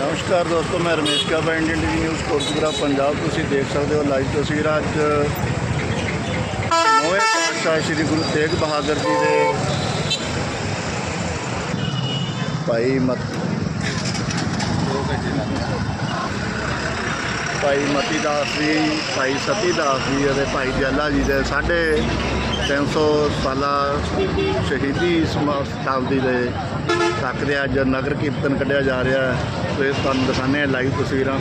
ਨਮਸਕਾਰ ਦੋਸਤੋ, ਮੈਂ Ramesh Kaba, Indian TV news Kotkapura Punjab. ਤੁਸੀਂ ਦੇਖ ਸਕਦੇ ਹੋ ਲਾਈਵ ਤਸਵੀਰਾਂ। ਅੱਜ ਨਵੇਂ ਪਾਤਸ਼ਾਹ ਸ੍ਰੀ ਗੁਰੂ ਤੇਗ ਬਹਾਦਰ ਜੀ ਦੇ ਭਾਈ ਮਤ ਭਾਈ ਮਤੀ ਦਾਸ ਜੀ, ਭਾਈ ਸਤੀ ਦਾਸ ਜੀ ਅਤੇ ਭਾਈ ਜੱਲਾ ਜੀ ਦੇ ਸਾਡੇ 300 ਸਾਲਾ ਸ਼ਹੀਦੀ ਸਮਾ- ਸ਼ਤਾਬਦੀ ਦੇ ਤੱਕ ਦੇ ਅੱਜ ਨਗਰ ਕੀਰਤਨ ਕੱਢਿਆ ਜਾ ਰਿਹਾ ਹੈ। ਸੋ ਇਹ ਤੁਹਾਨੂੰ ਦਿਖਾਉਂਦੇ ਹਾਂ ਲਾਈਵ ਤਸਵੀਰਾਂ।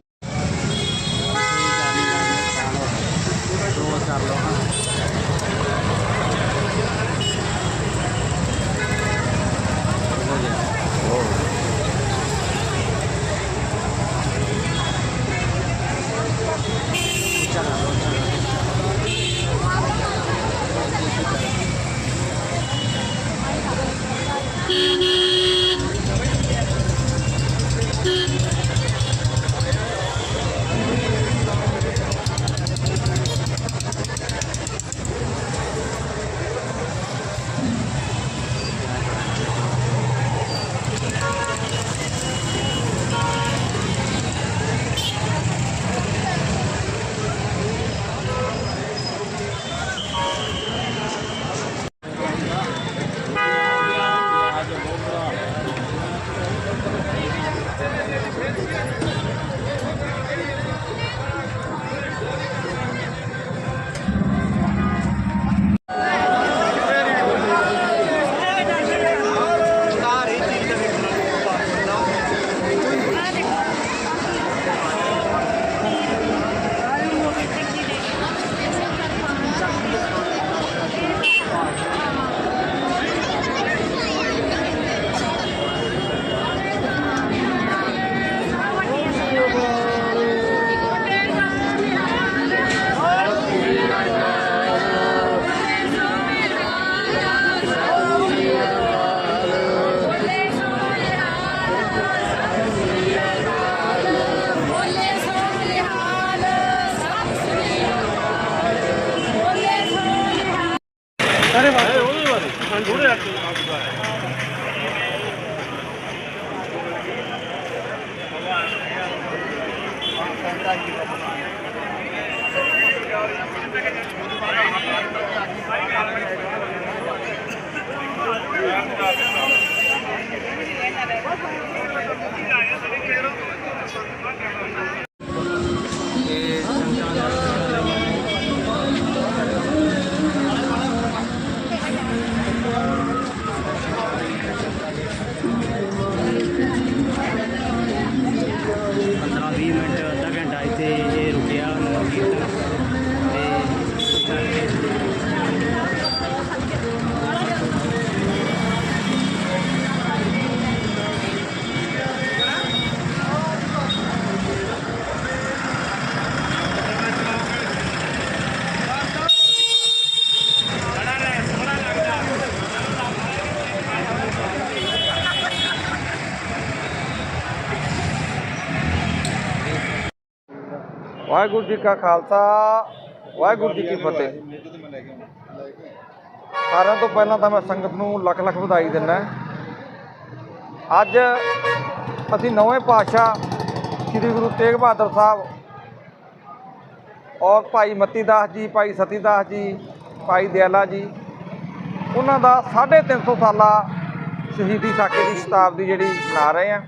ਵਾਹਿਗੁਰੂ ਜੀ ਕਾ ਖਾਲਸਾ, ਵਾਹਿਗੁਰੂ ਜੀ ਕੀ ਫਤਿਹ। ਸਾਰਿਆਂ ਤੋਂ ਪਹਿਲਾਂ ਤਾਂ ਮੈਂ ਸੰਗਤ ਨੂੰ ਲੱਖ ਲੱਖ ਵਧਾਈ ਦਿੰਦਾ ਅੱਜ ਅਸੀਂ ਨਵੇਂ ਪਾਤਸ਼ਾਹ ਸ੍ਰੀ ਗੁਰੂ ਤੇਗ ਬਹਾਦਰ ਸਾਹਿਬ ਔਰ ਭਾਈ ਮਤੀ ਦਾਸ ਜੀ, ਭਾਈ ਸਤੀ ਦਾਸ ਜੀ, ਭਾਈ ਦਿਆਲਾ ਜੀ, ਉਹਨਾਂ ਦਾ 350 ਸਾਲਾ ਸ਼ਹੀਦੀ ਸਾਕੇ ਦੀ ਸ਼ਤਾਬਦੀ ਜਿਹੜੀ ਮਨਾ ਰਹੇ ਆ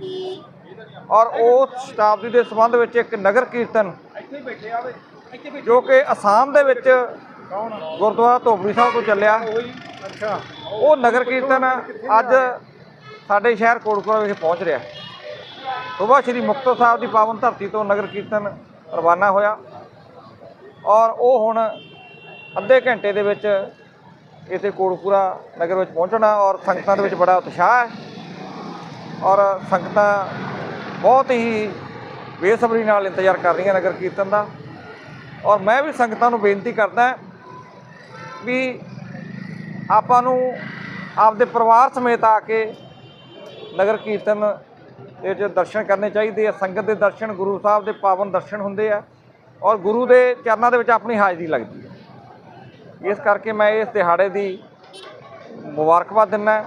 ਔਰ ਉਸ ਸ਼ਤਾਬਦੀ ਦੇ ਸੰਬੰਧ ਵਿੱਚ ਇੱਕ ਨਗਰ ਕੀਰਤਨ ਜੋ ਕਿ ਅਸਾਮ ਦੇ ਵਿੱਚ ਗੁਰਦੁਆਰਾ ਧੋਬੜੀ ਸਾਹਿਬ ਤੋਂ ਚੱਲਿਆ। ਉਹ ਨਗਰ ਕੀਰਤਨ ਅੱਜ ਸਾਡੇ ਸ਼ਹਿਰ ਕੋਟਕਪੂਰਾ ਵਿਖੇ ਪਹੁੰਚ ਰਿਹਾ। ਸੁਬਾਹ ਸ੍ਰੀ ਮੁਕਤਸਰ ਸਾਹਿਬ ਦੀ ਪਾਵਨ ਧਰਤੀ ਤੋਂ ਨਗਰ ਕੀਰਤਨ ਰਵਾਨਾ ਹੋਇਆ ਔਰ ਉਹ ਹੁਣ ਅੱਧੇ ਘੰਟੇ ਦੇ ਵਿੱਚ ਇੱਥੇ ਕੋਟਕਪੂਰਾ ਨਗਰ ਵਿੱਚ ਪਹੁੰਚਣਾ ਔਰ ਸੰਗਤਾਂ ਦੇ ਵਿੱਚ ਬੜਾ ਉਤਸ਼ਾਹ ਹੈ। ਔਰ ਸੰਗਤਾਂ ਬਹੁਤ ਹੀ ਬੇਸਬਰੀ ਨਾਲ ਇੰਤਜ਼ਾਰ ਕਰ ਰਹੀਆਂ ਨਗਰ ਕੀਰਤਨ ਦਾ। ਔਰ ਮੈਂ ਵੀ ਸੰਗਤਾਂ ਨੂੰ ਬੇਨਤੀ ਕਰਦਾ ਵੀ ਆਪਾਂ ਨੂੰ ਆਪਦੇ ਪਰਿਵਾਰ ਸਮੇਤ ਆ ਕੇ ਨਗਰ ਕੀਰਤਨ ਦੇ ਵਿੱਚ ਦਰਸ਼ਨ ਕਰਨੇ ਚਾਹੀਦੇ ਆ। ਸੰਗਤ ਦੇ ਦਰਸ਼ਨ, ਗੁਰੂ ਸਾਹਿਬ ਦੇ ਪਾਵਨ ਦਰਸ਼ਨ ਹੁੰਦੇ ਆ ਔਰ ਗੁਰੂ ਦੇ ਚਰਨਾਂ ਦੇ ਵਿੱਚ ਆਪਣੀ ਹਾਜ਼ਰੀ ਲੱਗਦੀ ਹੈ ਇਸ ਕਰਕੇ ਮੈਂ ਇਸ ਦਿਹਾੜੇ ਦੀ ਮੁਬਾਰਕਬਾਦ ਦਿੰਦਾ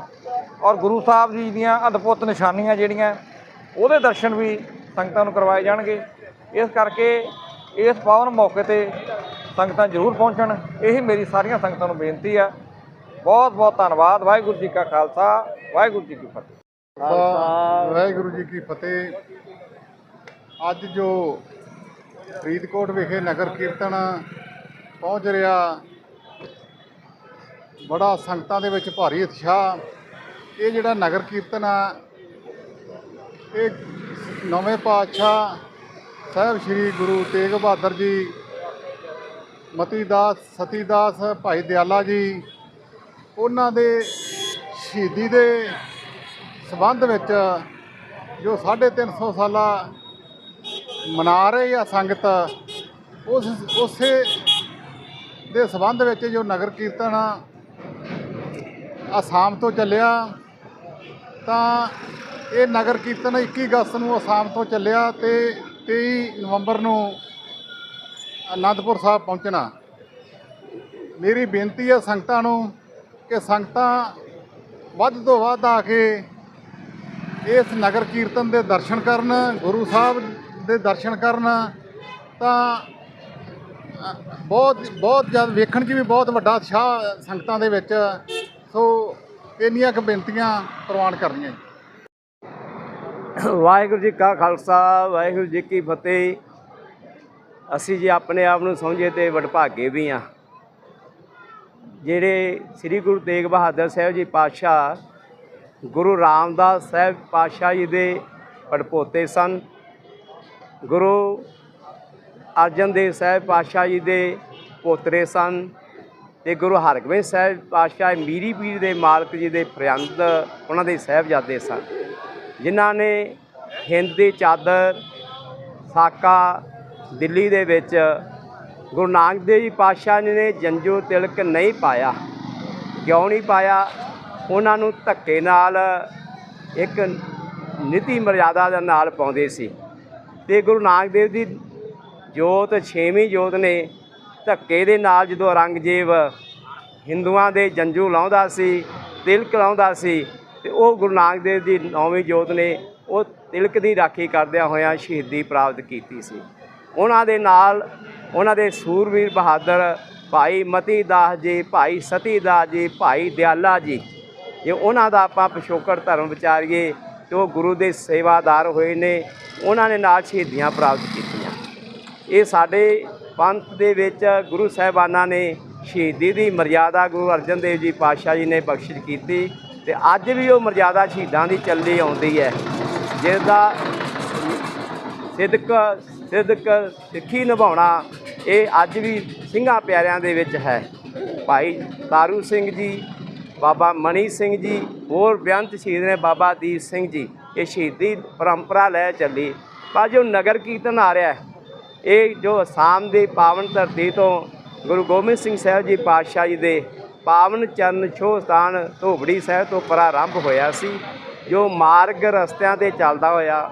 ਔਰ ਗੁਰੂ ਸਾਹਿਬ ਜੀ ਦੀਆਂ ਅਦਭੁਤ ਨਿਸ਼ਾਨੀਆਂ ਜਿਹੜੀਆਂ ਉਹਦੇ ਦਰਸ਼ਨ ਵੀ ਸੰਗਤਾਂ ਨੂੰ ਕਰਵਾਏ ਜਾਣਗੇ। ਇਸ ਕਰਕੇ ਇਸ ਪਾਵਨ ਮੌਕੇ ਤੇ ਸੰਗਤਾਂ ਜ਼ਰੂਰ ਪਹੁੰਚਣ। ਇਹੀ ਮੇਰੀ ਸਾਰੀਆਂ ਸੰਗਤਾਂ ਨੂੰ ਬੇਨਤੀ ਆ। ਬਹੁਤ ਬਹੁਤ ਧੰਨਵਾਦ। ਵਾਹਿਗੁਰੂ ਜੀ ਕਾ ਖਾਲਸਾ, ਵਾਹਿਗੁਰੂ ਜੀ ਕੀ ਫਤਿਹ। ਖਾਲਸਾ, ਵਾਹਿਗੁਰੂ ਜੀ ਕੀ ਫਤਿਹ। ਅੱਜ ਜੋ ਫਰੀਦਕੋਟ ਵਿਖੇ ਨਗਰ ਕੀਰਤਨ ਪਹੁੰਚ ਰਿਹਾ, ਬੜਾ ਸੰਗਤਾਂ ਦੇ ਵਿੱਚ ਭਾਰੀ ਉਤਸ਼ਾਹ। ਇਹ ਜਿਹੜਾ ਨਗਰ ਕੀਰਤਨ ਆ ਇਹ ਨਵੇਂ ਪਾਤਸ਼ਾਹ ਸਾਹਿਬ ਸ੍ਰੀ ਗੁਰੂ ਤੇਗ ਬਹਾਦਰ ਜੀ, ਮਤੀਦਾਸ ਸਤੀਦਾਸ ਭਾਈ ਦਿਆਲਾ ਜੀ, ਉਹਨਾਂ ਦੇ ਸ਼ਹੀਦੀ ਦੇ ਸਬੰਧ ਵਿੱਚ ਜੋ 350 ਸਾਲਾ ਮਨਾ ਰਹੇ ਆ ਸੰਗਤ, ਉਸ ਉਸੇ ਦੇ ਸਬੰਧ ਵਿੱਚ ਜੋ ਨਗਰ ਕੀਰਤਨ ਅਸਾਮ ਤੋਂ ਚੱਲਿਆ, ਤਾਂ ਇਹ ਨਗਰ ਕੀਰਤਨ 21 ਅਗਸਤ ਨੂੰ ਅਸਾਮ ਤੋਂ ਚੱਲਿਆ ਤੇ 23 ਨਵੰਬਰ ਨੂੰ ਅਨੰਦਪੁਰ ਸਾਹਿਬ ਪਹੁੰਚਣਾ। ਮੇਰੀ ਬੇਨਤੀ ਹੈ ਸੰਗਤਾਂ ਨੂੰ ਕਿ ਸੰਗਤਾਂ ਵੱਧ ਤੋਂ ਵੱਧ ਆ ਕੇ ਇਸ ਨਗਰ ਕੀਰਤਨ ਦੇ ਦਰਸ਼ਨ ਕਰਨ, ਗੁਰੂ ਸਾਹਿਬ ਦੇ ਦਰਸ਼ਨ ਕਰਨ ਤਾਂ ਬਹੁਤ ਬਹੁਤ ਜਦ ਵੇਖਣ 'ਚ ਵੀ ਬਹੁਤ ਵੱਡਾ ਉਤਸ਼ਾਹ ਸੰਗਤਾਂ ਦੇ ਵਿੱਚ। ਸੋ ਇੰਨੀਆਂ ਕੁ ਬੇਨਤੀਆਂ ਪ੍ਰਵਾਨ ਕਰਨੀਆਂ ਵਾਹਿਗੁਰੂ ਜੀ ਕਾ ਖਾਲਸਾ, ਵਾਹਿਗੁਰੂ ਜੀ ਕੀ ਫਤਿਹ। ਅਸੀਂ ਜੀ ਆਪਣੇ ਆਪ ਨੂੰ ਸਮਝੇ ਤੇ ਵਡਭਾਗੇ ਵੀ ਆ ਜਿਹੜੇ ਸ੍ਰੀ ਗੁਰੂ ਤੇਗ ਬਹਾਦਰ ਸਾਹਿਬ ਜੀ ਪਾਤਸ਼ਾਹ, ਗੁਰੂ ਰਾਮਦਾਸ ਸਾਹਿਬ ਪਾਤਸ਼ਾਹ ਜੀ ਦੇ ਪੜਪੋਤੇ ਸਨ। ਗੁਰੂ ਅਰਜਨ ਦੇਵ ਸਾਹਿਬ ਪਾਤਸ਼ਾਹ ਜੀ ਦੇ ਪੋਤਰੇ ਸਨ ਤੇ ਗੁਰੂ ਹਰਗੋਬਿੰਦ ਸਾਹਿਬ ਪਾਤਸ਼ਾਹ ਮੀਰੀ ਪੀਰ ਦੇ ਮਾਲਕ ਜੀ ਦੇ ਫਰਿਆੰਦ ਉਹਨਾਂ ਦੇ ਸਾਹਿਬਜ਼ਾਦੇ ਸਨ। ਜਿਨ੍ਹਾਂ ਨੇ ਹਿੰਦ ਦੀ ਚਾਦਰ ਸਾਕਾ ਦਿੱਲੀ ਦੇ ਵਿੱਚ ਗੁਰੂ ਨਾਨਕ ਦੇਵ ਜੀ ਪਾਤਸ਼ਾਹ ਜੀ ਨੇ ਜੰਜੂ ਤਿਲਕ ਨਹੀਂ ਪਾਇਆ, ਕਿਉਂ ਨਹੀਂ ਪਾਇਆ? ਉਹਨਾਂ ਨੂੰ ਧੱਕੇ ਨਾਲ ਇੱਕ ਨੀਤੀ ਮਰਿਆਦਾ ਦੇ ਨਾਲ ਪਾਉਂਦੇ ਸੀ ਤੇ ਗੁਰੂ ਨਾਨਕ ਦੇਵ ਦੀ ਜੋਤ, ਛੇਵੀਂ ਜੋਤ ਨੇ ਧੱਕੇ ਦੇ ਨਾਲ ਜਦੋਂ ਔਰੰਗਜ਼ੇਬ ਹਿੰਦੂਆਂ ਦੇ ਜੰਜੂ ਲਾਉਂਦਾ ਸੀ, ਤਿਲਕ ਲਾਉਂਦਾ ਸੀ ਤੇ ਉਹ ਗੁਰੂ ਨਾਨਕ ਦੇਵ ਦੀ ਨੌਵੀਂ ਜੋਤ ਨੇ ਉਹ ਤਿਲਕ ਦੀ ਰਾਖੀ ਕਰਦਿਆਂ ਹੋਇਆਂ ਸ਼ਹੀਦੀ ਪ੍ਰਾਪਤ ਕੀਤੀ ਸੀ। ਉਹਨਾਂ ਦੇ ਨਾਲ ਉਹਨਾਂ ਦੇ ਸੂਰਵੀਰ ਬਹਾਦਰ ਭਾਈ ਮਤੀ ਦਾਸ ਜੀ, ਭਾਈ ਸਤੀ ਦਾਸ ਜੀ, ਭਾਈ ਦਿਆਲਾ ਜੀ, ਜੇ ਉਹਨਾਂ ਦਾ ਆਪਾਂ ਪਿਛੋਕੜ ਧਰਮ ਵਿਚਾਰੀਏ ਤੇ ਉਹ ਗੁਰੂ ਦੇ ਸੇਵਾਦਾਰ ਹੋਏ ਨੇ, ਉਹਨਾਂ ਨੇ ਨਾਲ ਸ਼ਹੀਦੀਆਂ ਪ੍ਰਾਪਤ ਕੀਤੀਆਂ। ਇਹ ਸਾਡੇ ਪੰਥ ਦੇ ਵਿੱਚ ਗੁਰੂ ਸਾਹਿਬਾਨਾਂ ਨੇ ਸ਼ਹੀਦੀ ਦੀ ਮਰਿਆਦਾ ਗੁਰੂ ਅਰਜਨ ਦੇਵ ਜੀ ਪਾਤਸ਼ਾਹ ਜੀ ਨੇ ਬਖਸ਼ਿਸ਼ ਕੀਤੀ। ਤੇ ਅੱਜ ਵੀ ਉਹ ਮਰਜ਼ਾਦਾ ਸ਼ਹੀਦਾਂ ਦੀ ਚੱਲੀ ਆਉਂਦੀ ਹੈ। ਜਿਸ ਦਾ ਸਿੱਧਕ ਸਿੱਧਕ ਸਿੱਖੀ ਨਿਭਾਉਣਾ ਇਹ ਅੱਜ ਵੀ ਸਿੰਘਾਂ ਪਿਆਰਿਆਂ ਦੇ ਵਿੱਚ ਹੈ। ਭਾਈ ਤਾਰੂ ਸਿੰਘ ਜੀ, ਬਾਬਾ ਮਣੀ ਸਿੰਘ ਜੀ, ਹੋਰ ਬੇਅੰਤ ਸ਼ਹੀਦ ਨੇ ਬਾਬਾ ਦੀਪ ਸਿੰਘ ਜੀ। ਇਹ ਸ਼ਹੀਦੀ ਪਰੰਪਰਾ ਲੈ ਚੱਲੀ। ਪਰ ਜੋ ਨਗਰ ਕੀਰਤਨ ਆ ਰਿਹਾ ਇਹ ਜੋ ਅਸਾਮ ਦੀ ਪਾਵਨ ਧਰਤੀ ਤੋਂ ਗੁਰੂ ਗੋਬਿੰਦ ਸਿੰਘ ਸਾਹਿਬ ਜੀ ਪਾਤਸ਼ਾਹ ਜੀ ਦੇ ਪਾਵਨ ਚਰਨ ਛੋਹ ਸਥਾਨ ਧੋਬੜੀ ਸਾਹਿਬ ਤੋਂ ਪ੍ਰਾਰੰਭ ਹੋਇਆ ਸੀ ਜੋ ਮਾਰਗ ਰਸਤਿਆਂ ਤੇ ਚੱਲਦਾ ਹੋਇਆ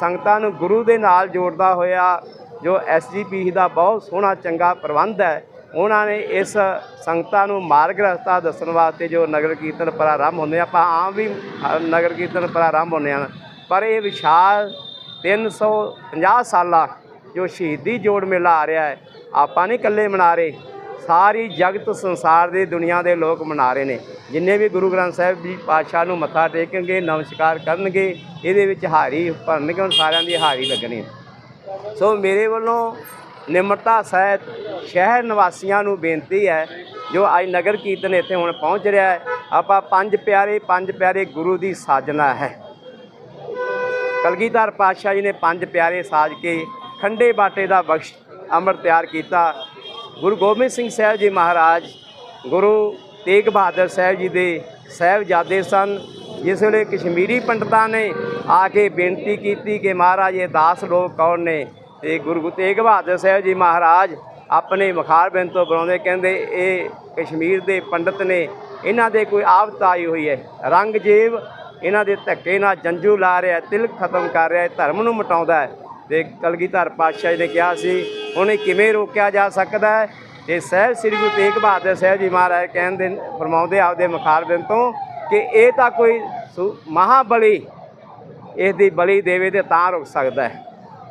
ਸੰਗਤਾਂ ਨੂੰ ਗੁਰੂ ਦੇ ਨਾਲ ਜੋੜਦਾ ਹੋਇਆ ਜੋ ਐਸਜੀਪੀ ਦਾ ਬਹੁਤ ਸੋਹਣਾ ਚੰਗਾ ਪ੍ਰਬੰਧ ਹੈ ਉਹਨਾਂ ਨੇ ਇਸ ਸੰਗਤਾਂ ਨੂੰ ਮਾਰਗ ਰਸਤਾ ਦੱਸਣ ਵਾਸਤੇ ਜੋ ਨਗਰ ਕੀਰਤਨ ਪ੍ਰਾਰੰਭ ਹੁੰਦੇ ਆ, ਆਪਾਂ ਆਮ ਵੀ ਨਗਰ ਕੀਰਤਨ ਪ੍ਰਾਰੰਭ ਹੁੰਦੇ ਹਨ ਪਰ ਇਹ ਵਿਸ਼ਾਲ 350 ਸਾਲਾ ਜੋ ਸ਼ਹੀਦੀ ਜੋੜ ਮੇਲਾ ਆ ਰਿਹਾ ਹੈ ਆਪਾਂ ਨਹੀਂ ਇਕੱਲੇ ਮਨਾ ਰਹੇ ਸਾਰੀ ਜਗਤ ਸੰਸਾਰ ਦੇ ਦੁਨੀਆ ਦੇ ਲੋਕ ਮਨਾ ਰਹੇ ਨੇ। ਜਿੰਨੇ ਵੀ ਗੁਰੂ ਗ੍ਰੰਥ ਸਾਹਿਬ ਜੀ ਪਾਤਸ਼ਾਹ ਨੂੰ ਮੱਥਾ ਟੇਕਣਗੇ, ਨਮਸਕਾਰ ਕਰਨਗੇ, ਇਹਦੇ ਵਿੱਚ ਹਾਰੀ ਭਰਨਗੇ, ਹੁਣ ਸਾਰਿਆਂ ਦੀ ਹਾਰੀ ਲੱਗਣੀ ਸੋ ਮੇਰੇ ਵੱਲੋਂ ਨਿਮਰਤਾ ਸਹਿਤ ਸ਼ਹਿਰ ਨਿਵਾਸੀਆਂ ਨੂੰ ਬੇਨਤੀ ਹੈ, ਜੋ ਅੱਜ ਨਗਰ ਕੀਰਤਨ ਇੱਥੇ ਹੁਣ ਪਹੁੰਚ ਰਿਹਾ ਹੈ, ਆਪਾਂ ਪੰਜ ਪਿਆਰੇ ਪੰਜ ਪਿਆਰੇ ਗੁਰੂ ਦੀ ਸਾਜਨਾ ਹੈ। ਕਲਗੀਧਰ ਪਾਤਸ਼ਾਹ ਜੀ ਨੇ ਪੰਜ ਪਿਆਰੇ ਸਾਜ ਕੇ ਖੰਡੇ ਬਾਟੇ ਦਾ ਬਖਸ਼ ਅੰਮ੍ਰਿਤ ਤਿਆਰ ਕੀਤਾ। ਗੁਰੂ ਗੋਬਿੰਦ ਸਿੰਘ ਸਾਹਿਬ ਜੀ ਮਹਾਰਾਜ, ਗੁਰੂ ਤੇਗ ਬਹਾਦਰ ਸਾਹਿਬ ਜੀ ਦੇ ਸਾਹਿਬਜ਼ਾਦੇ ਸਨ, ਜਿਸ ਵੇਲੇ ਕਸ਼ਮੀਰੀ ਪੰਡਤਾਂ ਨੇ ਆ ਕੇ ਬੇਨਤੀ ਕੀਤੀ ਕਿ ਮਹਾਰਾਜ, ਇਹ ਦਾਸ ਲੋਕ ਕੌਣ ਨੇ? ਤੇ ਗੁਰੂ ਤੇਗ ਬਹਾਦਰ ਸਾਹਿਬ ਜੀ ਮਹਾਰਾਜ ਆਪਣੇ ਮੁਖਾਰਬਿੰਦ ਤੋਂ ਬੁਲਾਉਂਦੇ ਕਹਿੰਦੇ, ਇਹ ਕਸ਼ਮੀਰ ਦੇ ਪੰਡਤ ਨੇ, ਇਹਨਾਂ ਦੇ ਕੋਈ ਆਫਤ ਆਈ ਹੋਈ ਹੈ? ਰੰਗਜੇਬ ਇਹਨਾਂ ਦੇ ਧੱਕੇ ਨਾਲ ਜੰਜੂ ਲਾ ਰਿਹਾ ਤਿਲਕ ਖਤਮ ਕਰ ਰਿਹਾ ਧਰਮ ਨੂੰ ਮਟਾਉਂਦਾ ਹੈ। ਤੇ ਕਲਗੀਧਰ ਪਾਤਸ਼ਾਹ ਜੀ ਨੇ ਕਿਹਾ ਸੀ ਉਹਨੇ ਕਿਵੇਂ ਰੋਕਿਆ ਜਾ ਸਕਦਾ ਹੈ? ਇਹ ਸਾਹਿਬ ਸ੍ਰੀ ਗੁਰੂ ਤੇਗ ਬਹਾਦਰ ਸਾਹਿਬ ਜੀ ਮਹਾਰਾਜ ਕਹਿੰਦੇ ਫਰਮਾਉਂਦੇ ਆਪਦੇ ਮੁਖਾਰਬਿੰਦ ਤੋਂ ਕਿ ਇਹ ਤਾਂ ਕੋਈ ਸੁ- ਮਹਾਬਲੀ ਇਸ ਦੀ ਬਲੀ ਦੇਵੇ ਤੇ ਤਾਂ ਰੁਕ ਸਕਦਾ ਹੈ।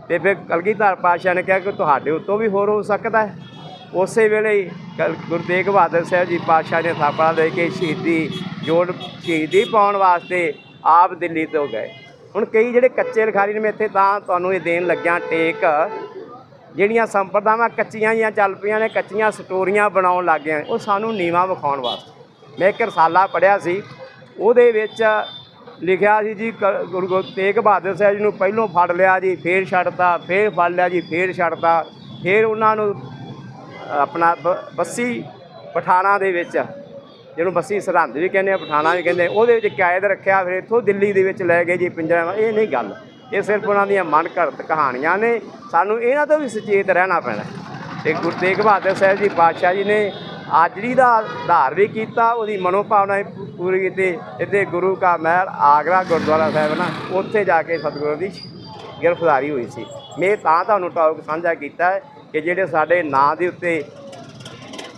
ਤੇ ਫਿਰ ਕਲਗੀਧਰ ਪਾਤਸ਼ਾਹ ਨੇ ਕਿਹਾ ਕਿ ਤੁਹਾਡੇ ਉੱਤੋਂ ਵੀ ਹੋਰ ਹੋ ਸਕਦਾ ਹੈ। ਉਸੇ ਵੇਲੇ ਹੀ ਕਲ- ਗੁਰੂ ਤੇਗ ਬਹਾਦਰ ਸਾਹਿਬ ਜੀ ਪਾਤਸ਼ਾਹ ਨੇ ਥਾਪੜਾ ਦੇ ਕੇ ਸ਼ਹੀਦੀ ਜੋੜ ਸ਼ਹੀਦੀ ਪਾਉਣ ਵਾਸਤੇ ਆਪ ਦਿੱਲੀ ਤੋਂ ਗਏ। ਹੁਣ ਕਈ ਜਿਹੜੇ ਕੱਚੇ ਲਿਖਾਰੀ ਨੇ ਮੈਂ ਇੱਥੇ ਤਾਂ ਤੁਹਾਨੂੰ ਇਹ ਦੇਣ ਲੱਗਿਆ, ਟੇਕ ਜਿਹੜੀਆਂ ਸੰਪਰਦਾਵਾਂ ਕੱਚੀਆਂ ਹੀ ਚੱਲ ਪਈਆਂ ਨੇ, ਕੱਚੀਆਂ ਸਟੋਰੀਆਂ ਬਣਾਉਣ ਲੱਗ ਗਏ ਉਹ ਸਾਨੂੰ ਨੀਵਾ ਵਿਖਾਉਣ ਵਾਸਤੇ। ਮੈਂ ਇੱਕ ਰਸਾਲਾ ਪੜਿਆ ਸੀ, ਉਹਦੇ ਵਿੱਚ ਲਿਖਿਆ ਸੀ ਜੀ ਗੁਰੂ ਗੋ- ਤੇਗ ਬਹਾਦਰ ਸਾਹਿਬ ਜੀ ਨੂੰ ਪਹਿਲੋਂ ਫੜ ਲਿਆ ਜੀ, ਫੇਰ ਛੱਡਤਾ, ਫੇਰ ਫੜ ਲਿਆ ਜੀ, ਫੇਰ ਛੱਡਤਾ, ਫੇਰ ਉਹਨਾਂ ਨੂੰ ਆਪਣਾ ਬ- ਬੱਸੀ ਪਠਾਣਾ ਦੇ ਵਿੱਚ, ਜਿਹਨੂੰ ਬੱਸੀ ਸਰਹੰਦ ਵੀ ਕਹਿੰਦੇ ਆ, ਪਠਾਣਾ ਵੀ ਕਹਿੰਦੇ ਉਹਦੇ ਵਿੱਚ ਕੈਦ ਰੱਖਿਆ, ਫਿਰ ਇੱਥੋਂ ਦਿੱਲੀ ਦੇ ਵਿੱਚ ਲੈ ਗਏ ਜੀ ਪਿੰਜਰਾ ਇਹ ਨਹੀਂ ਗੱਲ। ਇਹ ਸਿਰਫ ਉਹਨਾਂ ਦੀਆਂ ਮਨ ਘੜਤ ਕਹਾਣੀਆਂ ਨੇ। ਸਾਨੂੰ ਇਹਨਾਂ ਤੋਂ ਵੀ ਸੁਚੇਤ ਰਹਿਣਾ ਪੈਣਾ। ਤੇ ਗੁਰੂ ਤੇਗ ਬਹਾਦਰ ਸਾਹਿਬ ਜੀ ਪਾਤਸ਼ਾਹ ਜੀ ਨੇ ਆਜੜੀ ਦਾ ਆਧਾਰ ਵੀ ਕੀਤਾ, ਉਹਦੀ ਮਨੋਭਾਵਨਾ ਵੀ ਪੂਰੀ ਕੀਤੀ। ਇੱਥੇ ਗੁਰੂ ਕਾ ਮਹਿਲ ਆਗਰਾ ਗੁਰਦੁਆਰਾ ਸਾਹਿਬ ਨਾ, ਉੱਥੇ ਜਾ ਕੇ ਸਤਿਗੁਰੂ ਦੀ ਗ੍ਰਿਫਤਾਰੀ ਹੋਈ ਸੀ। ਮੈਂ ਤਾਂ ਤੁਹਾਨੂੰ ਟੌਕ ਸਾਂਝਾ ਕੀਤਾ ਕਿ ਜਿਹੜੇ ਸਾਡੇ ਨਾਂ ਦੇ ਉੱਤੇ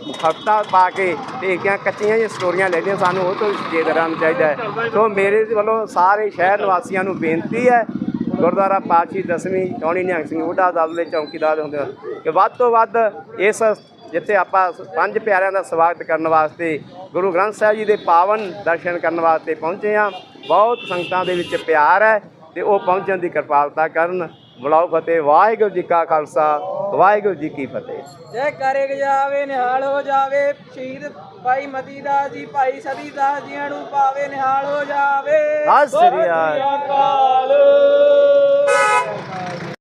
ਮੁਖਤਾ ਪਾ ਕੇ ਤੇ ਕੱਚੀਆਂ ਜਿਹੀਆਂ ਸਟੋਰੀਆਂ ਲੈਣੀਆਂ ਸਾਨੂੰ ਉਹ ਤੋਂ ਸੁਚੇਤ ਰਹਿਣਾ ਚਾਹੀਦਾ ਹੈ। ਸੋ ਮੇਰੇ ਵੱਲੋਂ ਸਾਰੇ ਸ਼ਹਿਰ ਨਿਵਾਸੀਆਂ ਨੂੰ ਬੇਨਤੀ ਹੈ ਗੁਰਦੁਆਰਾ ਪਾਤਸ਼ਾਹੀ ਦਸਵੀਂ, ਚੌਣੀ ਨਿਹੰਗ ਸਿੰਘ ਬੁੱਢਾ ਦਲ ਦੇ ਚੌਕੀਦਾਰ ਹੁੰਦੇ ਹਨ। ਕਿ ਵੱਧ ਤੋਂ ਵੱਧ ਇਸ ਜਿੱਥੇ ਆਪਾਂ ਪੰਜ ਪਿਆਰਿਆਂ ਦਾ ਸਵਾਗਤ ਕਰਨ ਵਾਸਤੇ ਗੁਰੂ ਗ੍ਰੰਥ ਸਾਹਿਬ ਜੀ ਦੇ ਪਾਵਨ ਦਰਸ਼ਨ ਕਰਨ ਵਾਸਤੇ ਪਹੁੰਚੇ ਹਾਂ। ਬਹੁਤ ਸੰਗਤਾਂ ਦੇ ਵਿੱਚ ਪਿਆਰ ਹੈ ਤੇ ਉਹ ਪਹੁੰਚਣ ਦੀ ਕਿਰਪਾਲਤਾ ਕਰਨ। ਬੁਲਾਓ ਫਤਿਹ, ਵਾਹਿਗੁਰੂ ਜੀ ਕਾ ਖਾਲਸਾ, ਵਾਹਿਗੁਰੂ ਜੀ ਕੀ ਫਤਿਹ। ਜੈ ਕਰੇ ਜਾਵੇ, ਨਿਹਾਲ ਹੋ ਜਾਵੇ, ਸ਼ਹੀਦ ਭਾਈ ਮਤੀ ਦਾ ਜੀ ਭਾਈ ਸਦੀ ਦਾ ਜੀਆਂ ਨੂੰ ਪਾਵੇ ਨਿਹਾਲ ਹੋ ਜਾਵੇ। ਸਤਿ ਸ੍ਰੀ ਅਕਾਲ।